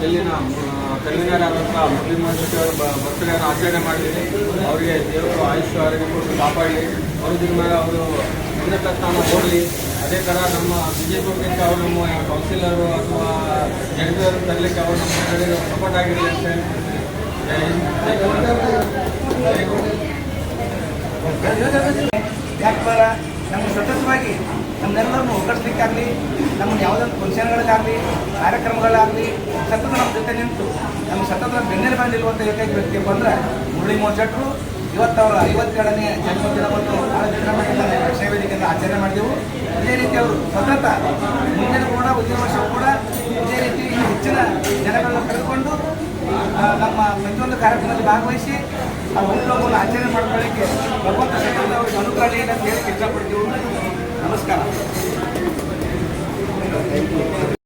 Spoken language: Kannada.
ಇಲ್ಲಿನ ಮುರಳಿ ಮಹರ್ಷಿ ಅವರ ಬರ್ತ್ಡೇನ ಆಚರಣೆ ಮಾಡಿದ್ದೀನಿ ಅವರಿಗೆ ದೇವರು ಆಯುಷ್ ಆರೋಗ್ಯ ಕೊಟ್ಟು ಕಾಪಾಡಲಿ. ಅವರು ಮೇಲೆ ಅವರು ಉನ್ನತ ಸ್ಥಾನ ಓಡಲಿ. ಅದೇ ಥರ ನಮ್ಮ ಬಿಜೆಪಿಗಿಂತ ಅವರು ನಮ್ಮ ಕೌನ್ಸಿಲರು ಅಥವಾ ಜನತೆಯವರು ತರಲಿಕ್ಕೆ ಅವರು ನಮ್ಮ ಸಪೋರ್ಟ್ ಆಗಿರಲಿ ಅಂತ ಹೇಳ್ತೀನಿ ಯಾಕಂದ್ರೆ ನಮ್ಗೆ ಸತತವಾಗಿ ನಮ್ಮನ್ನೆಲ್ಲರನ್ನು ಒಗ್ಗಡಿಸ್ಲಿಕ್ಕಾಗಲಿ ನಮ್ಮನ್ನು ಯಾವುದೊಂದು ಫಂಕ್ಷನ್ಗಳಲ್ಲಾಗಲಿ ಕಾರ್ಯಕ್ರಮಗಳಾಗಲಿ, ಸತತ ನಮ್ಮ ಜೊತೆ ನಿಂತು ನಮ್ಮ ಸತತ ಬೆನ್ನೆಲೆ ಬಂದಿರುವಂಥ ಏಕೈಕ ವ್ಯಕ್ತಿ ಬಂದರೆ ಮುರಳಿ ಮೋಚಟ್ರು. ಇವತ್ತು ಅವರ ಐವತ್ತೆರಡನೇ ಜನ್ಮದಿನವನ್ನು ಭಾಳ ವೇದಿಕೆಯಿಂದ ಆಚರಣೆ ಮಾಡಿದೆವು. ಇದೇ ರೀತಿ ಅವರು ಸತತ ಮುಂದಿನ ನಮ್ಮ ಪ್ರತಿಯೊಂದು ಕಾರ್ಯಕ್ರಮದಲ್ಲಿ ಭಾಗವಹಿಸಿ ಆ ಹುಟ್ಟುಹಬ್ಬವನ್ನು ಆಚರಣೆ ಮಾಡ್ಕೊಳ್ಳಿಕ್ಕೆ ಭಗವಂತ ಅವರಿಗೆ ನೀಡಲಿ ಅಂತ ಹೇಳಿ ಇಷ್ಟಪಡ್ತೀವಿ. ನಮಸ್ಕಾರ.